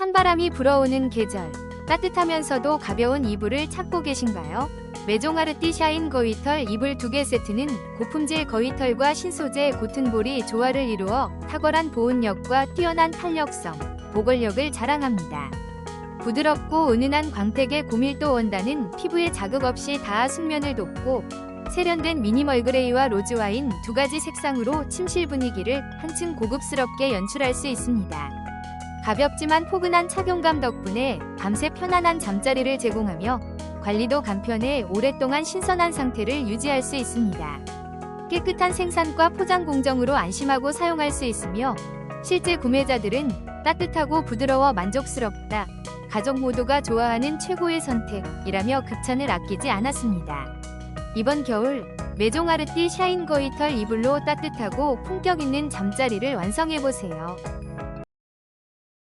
찬바람이 불어오는 계절. 따뜻하면서도 가벼운 이불을 찾고 계신가요? 메종아르띠 샤인 거위털 이불 2개 세트는 고품질 거위털과 신소재 고튼볼이 조화를 이루어 탁월한 보온력과 뛰어난 탄력성, 보골력을 자랑합니다. 부드럽고 은은한 광택의 고밀도 원단은 피부에 자극 없이 닿아 숙면을 돕고 세련된 미니멀 그레이와 로즈 와인 두 가지 색상으로 침실 분위기를 한층 고급스럽게 연출할 수 있습니다. 가볍지만 포근한 착용감 덕분에 밤새 편안한 잠자리를 제공하며 관리도 간편해 오랫동안 신선한 상태를 유지할 수 있습니다. 깨끗한 생산과 포장 공정으로 안심하고 사용할 수 있으며 실제 구매자들은 따뜻하고 부드러워 만족스럽다. 가족 모두가 좋아하는 최고의 선택이라며 극찬을 아끼지 않았습니다. 이번 겨울 메종아르띠 샤인 거위털 이불로 따뜻하고 품격 있는 잠자리를 완성해보세요.